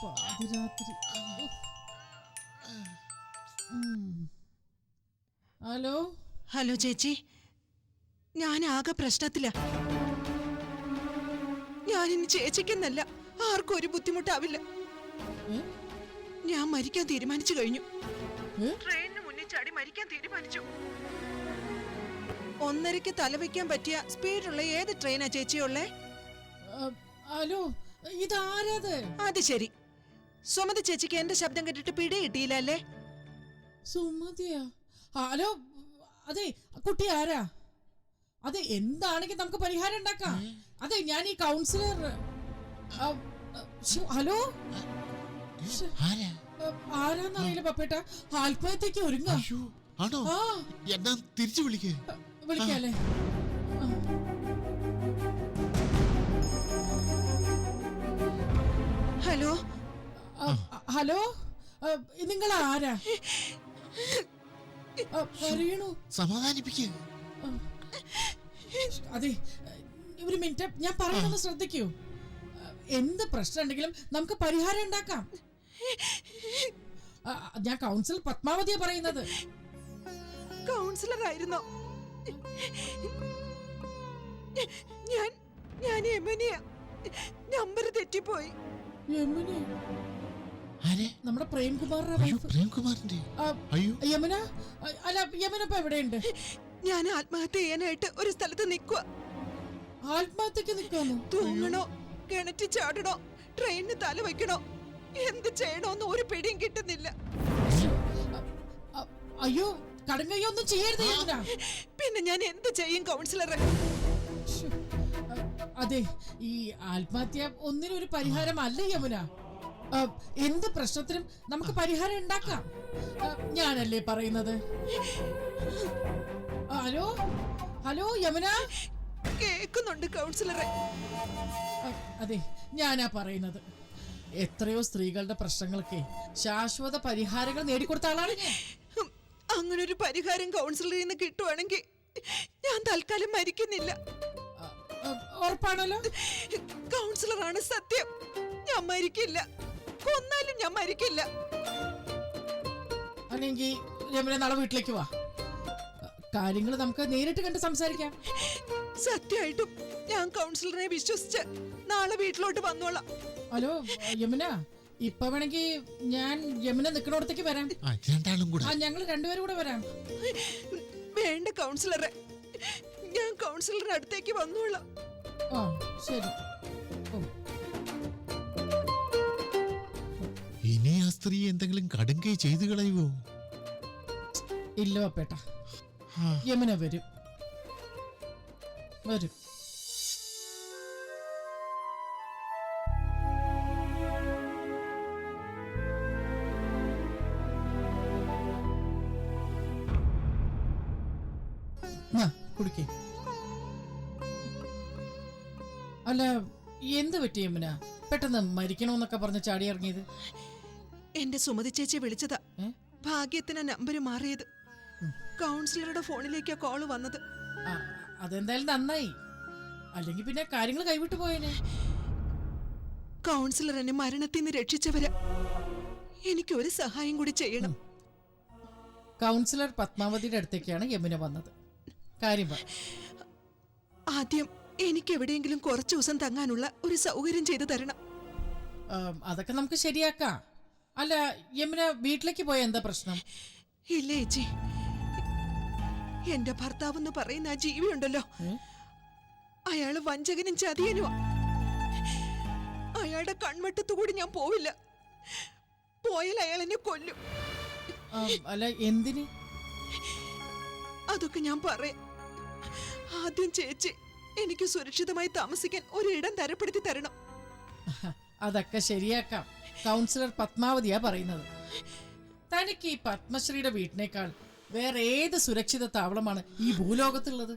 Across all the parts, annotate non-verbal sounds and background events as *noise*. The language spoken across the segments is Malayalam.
പാതിരാത്രി ഹലോ ഹലോ ചേച്ചി. ഞാൻ ആകെ പ്രശ്നത്തില. ഞാനിനി ചേച്ചിക്കെന്നല്ല ആർക്കും ഒരു ബുദ്ധിമുട്ടാവില്ല? ഞാൻ മരിക്കാൻ തീരുമാനിച്ചു കഴിഞ്ഞു? ട്രെയിനിന് മുന്നിൽ ചാടി മരിക്കാൻ തീരുമാനിച്ചു. ഒന്നരയ്ക്ക് തലവെക്കാൻ പറ്റിയ സ്പീഡുള്ള ഏത് ട്രെയിനാ ചേച്ചിയുള്ളേ? ഹലോ? ഇതാരത്? അത് ശരി. സുമതി ചേച്ചിക്ക് എന്റെ ശബ്ദം കേട്ടിട്ട് പിടി കിട്ടിയില്ല അല്ലേ? സുമതിയാ? ഹലോ അതെ കുട്ടി ആരാ? അതെ എന്താണെങ്കിൽ നമുക്ക് പരിഹാരം ഉണ്ടാക്കാം. അതെ ഞാൻ ഈ കൗൺസിലർ ഹലോ? ആരാന്നറിയില്ല പപ്പേട്ട. ആത്മഹത്യക്ക് ഒരുങ്ങാ. തിരിച്ചു വിളിക്കേ. വിളിക്കാല്ലേ? ഹലോ? ഹലോ? നിങ്ങൾ ആരാ? പറയണു. സമാധാനിപ്പിക്ക്. ആ. അതെ ഒരു മിനിറ്റ്. ഞാൻ പറയുന്നത് ശ്രദ്ധിക്കൂ. എന്ത് പ്രശ്നം ഉണ്ടെങ്കിലും നമുക്ക് പരിഹാരം ഉണ്ടാക്കാം. ഞാൻ കൗൺസിൽ പത്മാവതിയാ പറയുന്നത്. കൗൺസിലർ ആയിരുന്നോ ഞാൻ ഞാൻ യമനിയ. നമ്പർ തെറ്റിപ്പോയി. നമ്മുടെ പ്രേംകുമാറിന്റെ. യമുന? അല്ല യമുന ഇപ്പൊ എവിടെയുണ്ട്? ഞാൻ ആത്മഹത്യ ചെയ്യാനായിട്ട് ഒരു സ്ഥലത്ത് നിൽക്കുക ആത്മഹത്യക്ക് നിൽക്കാനോ തൂങ്ങണോ? കിണറ്റി ചാടണോ? ട്രെയിനിന് തല വെക്കണോ എന്ത് ചെയ്യണോന്ന് ഒരു പിടിയും കിട്ടുന്നില്ല. അയ്യോ കടുങ്കയ്യൊന്നും ചെയ്യരുത് പിന്നെ ഞാൻ എന്ത് ചെയ്യും കൗൺസിലറെ അതെ ഈ ആത്മഹത്യ ഒന്നിനും ഒരു പരിഹാരമല്ല യമുന. എന്ത് പ്രശ്നത്തിനും നമുക്ക് പരിഹാരം ഉണ്ടാക്കാം. ഞാനല്ലേ പറയുന്നത്? ഹലോ? ഹലോ യമുന? കേൾക്കുന്നുണ്ട് കൗൺസിലറെ അതെ ഞാനാ പറയുന്നത്. എത്രയോ സ്ത്രീകളുടെ പ്രശ്നങ്ങൾക്ക് ശാശ്വത പരിഹാരങ്ങൾ നേടിക്കൊടുത്ത ആളാണ് അങ്ങനെ ഒരു അങ്ങനൊരു പരിഹാരം കൗൺസിലറിൽ നിന്ന് കിട്ടുവാണെങ്കിൽ ഞാൻ തൽക്കാലം മരിക്കുന്നില്ല. ഉറപ്പാണല്ലോ? കൗൺസിലറാണ് സത്യം. ഞാൻ മരിക്കില്ല. കൊന്നാലും ഞാൻ മരിക്കില്ല. അല്ലെങ്കിൽ രമന നാളെ വീട്ടിലേക്ക് വാ. കാര്യങ്ങൾ നമുക്ക് നേരിട്ട് കണ്ട് സംസാരിക്കാം. സത്യമായിട്ടും ഞാൻ കൗൺസിലറിനെ വിശ്വസിച്ച് നാളെ വീട്ടിലോട്ട് വന്നോളാം. ഹലോ യമുന ഇപ്പൊ വേണമെങ്കിൽ ഞാൻ യമുന നിൽക്കണോടത്തേക്ക് വരാം. രണ്ടാളും കൂടെ. ആ ഞങ്ങൾ രണ്ടുപേരും കൂടെ വരാം. വേണ്ട കൗൺസിലറെ. ഞാൻ കൗൺസിലറുടെ അടുത്തേക്ക് വന്നോളാം. ആ ശരി. ഇനി ആ സ്ത്രീ എന്തെങ്കിലും കടുങ്കൈ ചെയ്തു കളയുവോ? ഇല്ല പേട്ട ആ, യമുന വരും. വരും. കുടിക്ക്. അല്ല എന്ത് പറ്റി യമുന പെട്ടെന്ന് മരിക്കണമെന്നൊക്കെ പറഞ്ഞ് ചാടി ഇറങ്ങിയത് എന്റെ സുമതി ചേച്ചി വിളിച്ചതാ. ഭാഗ്യത്തിന് നമ്പർ മാറിയത്. കൗൺസിലറുടെ ഫോണിലേക്കാ കോൾ വന്നത്. അതെന്തായാലും നന്നായി. അല്ലെങ്കിൽ പിന്നെ കാര്യങ്ങൾ കൈവിട്ടു പോയേനെ. കൗൺസിലർ എന്നെ മരണത്തിൽ നിന്ന് രക്ഷിച്ചവരാ. എനിക്ക് ഒരു സഹായം കൂടി ചെയ്യണം. കൗൺസിലർ പത്മാവതിയുടെ അടുത്തേക്കാണ് യമുന വന്നത്. കാര്യം ആദ്യം എനിക്ക് എവിടെയെങ്കിലും കുറച്ചു ദിവസം തങ്ങാനുള്ള ഒരു സൗകര്യം ചെയ്തു തരണം. അതൊക്കെ നമുക്ക് ശരിയാക്കാം. അല്ല യമുന വീട്ടിലേക്ക് പോയ എന്താ പ്രശ്നം? ഇല്ല ചേച്ചി. എന്റെ ഭർത്താവ് എന്ന് പറയുന്ന ആ ജീവി ഉണ്ടല്ലോ ഏ? അയാൾ വഞ്ചകനും ചതിയനുമാ അയാളുടെ കൺവട്ടത്തുകൂടി ഞാൻ പോവില്ല. പോയാൽ അയാൾ എന്നെ കൊല്ലും. അല്ല എന്തിന്? അതൊക്കെ ഞാൻ പറയാം. ആദ്യം ചേച്ചി എനിക്ക് സുരക്ഷിതമായി താമസിക്കാൻ ഒരിടം തരപ്പെടുത്തി തരണം. അതൊക്കെ ശരിയാക്കാം. കൗൺസിലർ പത്മാവതിയാ പറയുന്നത്. തനിക്ക് ഈ പത്മശ്രീയുടെ വീട്ടിനേക്കാൾ വേറെ ഏത് സുരക്ഷിത താവളമാണ് ഈ ഭൂലോകത്തുള്ളത്?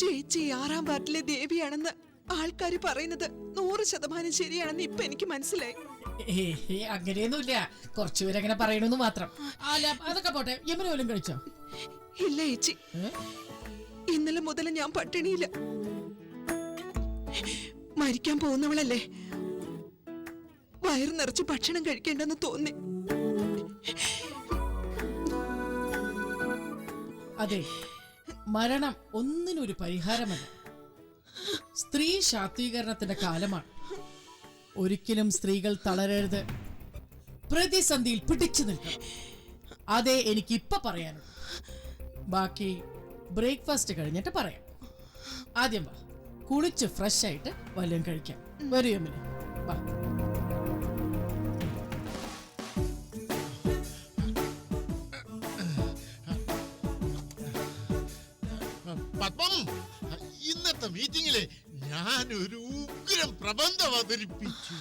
ചേച്ചി ആറാം വാർഡിലെ ദേവിയാണെന്ന് ആൾക്കാർ പറയുന്നത് നൂറ് ശതമാനം ശരിയാണെന്ന് ഇപ്പൊ എനിക്ക് മനസ്സിലായി. അങ്ങനെയൊന്നുമില്ല. കുറച്ചുപേരങ്ങനെ പറയണമെന്ന് മാത്രം. അതൊക്കെ പോട്ടെ. യമനോലും കഴിച്ചോ? ഇല്ല ചേച്ചി? ഇന്നലെ മുതൽ ഞാൻ പട്ടിണിയില്ല. മരിക്കാൻ പോകുന്നവളല്ലേ? വയറു നിറച്ച് ഭക്ഷണം കഴിക്കേണ്ടെന്ന് തോന്നി. അതെ മരണം ഒന്നിനൊരു പരിഹാരമല്ല. സ്ത്രീ ശാക്തീകരണത്തിന്റെ കാലമാണ്. ഒരിക്കലും സ്ത്രീകൾ തളരരുത്. പ്രതിസന്ധിയിൽ പിടിച്ചു നിൽക്കണം. അതേ എനിക്ക് പറയാനുള്ളൂ. ബാക്കി ബ്രേക്ക്ഫാസ്റ്റ് കഴിഞ്ഞിട്ട് പറയാം. ആദ്യം വാ. കുളിച്ച് ഫ്രഷ് ആയിട്ട് വല്ലതും കഴിക്കാം. വരൂ യമുന വാ. പത്മം ഇന്നത്തെ മീറ്റിംഗിൽ ഞാൻ ഒരു ഉഗ്രം പ്രബന്ധം അവതരിപ്പിച്ചു.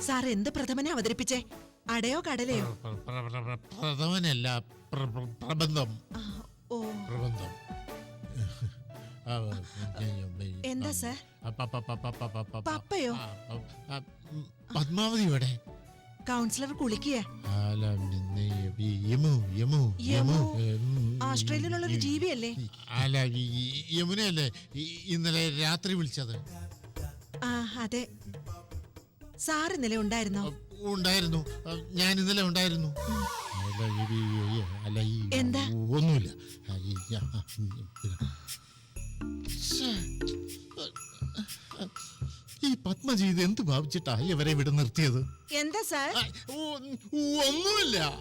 സാർ എന്ത് പ്രഥമനെ അവതരിപ്പിച്ചേ? അടയോ കടലയോ? പ്ര- പ്ര- പ്ര- പ്ര- പ്രഥമനല്ല പ്ര- പ്ര- പ്രബന്ധം. ഓ. പ്രബന്ധം. *laughs* എന്താ സാർ? പപ്പയോ? ഉം, പത്മാവതിയോടെ കൗൺസിലർ കുളിക്കുക? ഉം, ഓസ്ട്രേലിയയിലുള്ളൊരു ജീവിയല്ലേ? അല്ല യമുനയല്ലേ? ഇന്നലെ രാത്രി വിളിച്ചത്. ആ അതെ. സാർ ഇന്നലെ ഉണ്ടായിരുന്നോ? ഉണ്ടായിരുന്നു. ഞാൻ ഇന്നലെ ഉണ്ടായിരുന്നു. അല്ല, ഈ- എന്താ? ഒന്നുമില്ല. ഈ- പത്മജി ഇത് എന്ത് ഭാവിച്ചിട്ടാ ഇവരെ ഇവിടെ നിർത്തിയത്? എന്താ സാർ? ഓ- ഒന്നുമില്ല.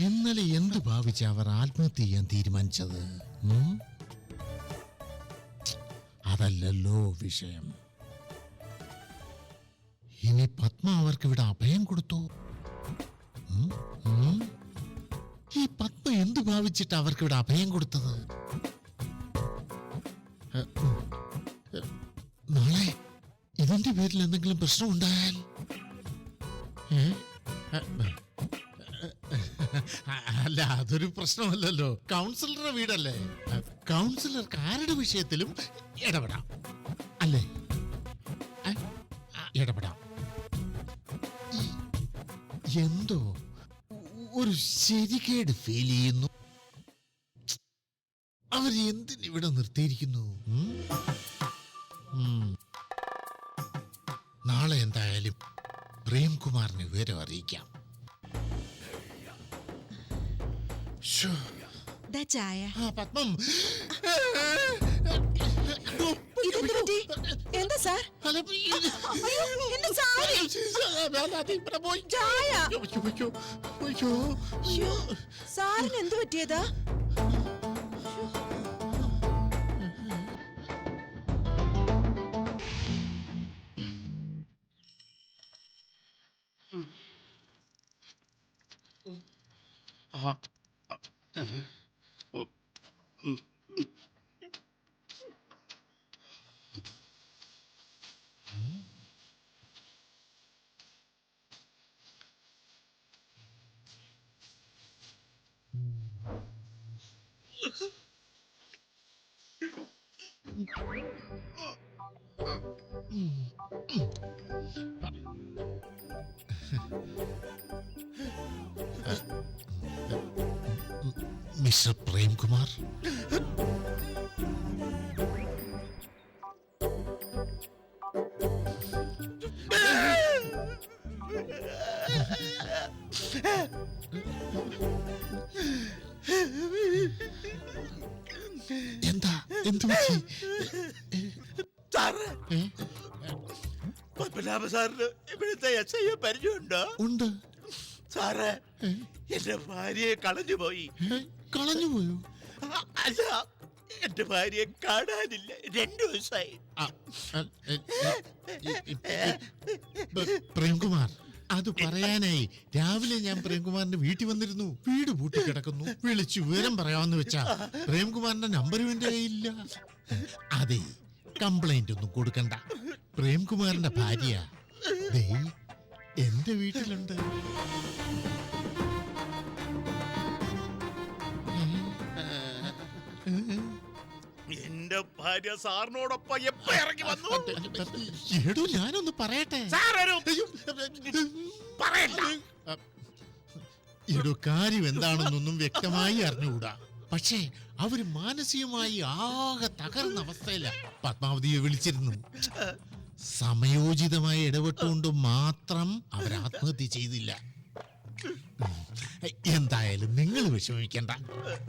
ഇന്നലെ എന്ത് ഭാവിച്ച അവർ ആത്മഹത്യ ചെയ്യാൻ തീരുമാനിച്ചത് അതല്ലല്ലോ വിഷയം ഇനി പത്മ അവർക്ക് ഇവിടെ അഭയം കൊടുത്തു? ഈ പത്മ എന്തു ഭാവിച്ചിട്ട് അവർക്ക് ഇവിടെ അഭയം കൊടുത്തത്. നാളെ ഇതിന്റെ പേരിൽ എന്തെങ്കിലും പ്രശ്നം ഉണ്ടായാൽ ഏ? അല്ല അതൊരു പ്രശ്നമല്ലല്ലോ. കൗൺസിലറുടെ വീടല്ലേ? കൗൺസിലർ ആരുടെ വിഷയത്തിലും ഇടപെടാം. അല്ലേ? ഇടപെടാം. എന്തോ ഒരു ശരികേട് ഫീൽ ചെയ്യുന്നു. അവർ എന്തിനിവിടെ നിർത്തിയിരിക്കുന്നു. നാളെ എന്തായാലും പ്രേംകുമാറിന് വിവരം അറിയിക്കാം. ദാ ചായ. ആ പത്മം. ഇതെന്ത് പറ്റി? എന്താ സാർ? അയ്യോ, എന്റെ സാരി. ചായ. അയ്യോ, സാറിന് എന്ത് പറ്റിയതാ? Oh. മിസ്റ്റർ പ്രേംകുമാർ? എന്താ? എന്ത് സാറ്? പത്മനാഭ സാറിന് ഇവിടുത്തെ എസ് ഐ പരിചയമുണ്ടോ? ഉണ്ട്. സാറ്? എന്റെ ഭാര്യയെ കളഞ്ഞു പോയി ഏ? കളഞ്ഞുപോയോ? അ- അല്ല എന്റെ ഭാര്യയെ കാണാനില്ല. രണ്ടു ദിവസമായി. ബ- പ്രേംകുമാർ അത് പറയാനായി. രാവിലെ ഞാൻ പ്രേംകുമാറിന്റെ വീട്ടിൽ വന്നിരുന്നു. വീട് പൂട്ടി കിടക്കുന്നു വിളിച്ചു വിവരം പറയാമെന്ന് വെച്ചാ പ്രേംകുമാറിന്റെ നമ്പറും എന്റെ കയ്യില്ല അതെ കംപ്ലൈന്റ് ഒന്നും കൊടുക്കണ്ട. പ്രേംകുമാറിന്റെ ഭാര്യ എന്റെ വീട്ടിലുണ്ട്. ഭാര്യ സാറിനോടൊപ്പം എപ്പോ ഇറങ്ങി വന്നു? എടോ ഞാനൊന്ന് പറയട്ടെ? അയ്യോ, പറയണ്ട. എടോ കാര്യം എന്താണെന്നൊന്നും വ്യക്തമായി അറിഞ്ഞുകൂടാ. പക്ഷേ അവർ മാനസികമായി ആകെ തകർന്ന അവസ്ഥയില. പത്മാവതിയെ വിളിച്ചിരുന്നു. സമയോചിതമായി ഇടപെട്ടുകൊണ്ട് മാത്രം അവർ ആത്മഹത്യ ചെയ്തില്ല. എന്തായാലും നിങ്ങൾ വിഷമിക്കണ്ട.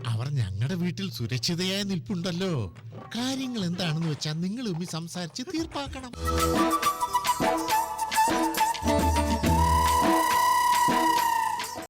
അവർ ഞങ്ങളുടെ വീട്ടിൽ സുരക്ഷിതയായ നിൽപ്പുണ്ടല്ലോ. കാര്യങ്ങൾ എന്താണെന്ന് വെച്ചാൽ നിങ്ങൾ തമ്മിൽ സംസാരിച്ച് തീർപ്പാക്കണം.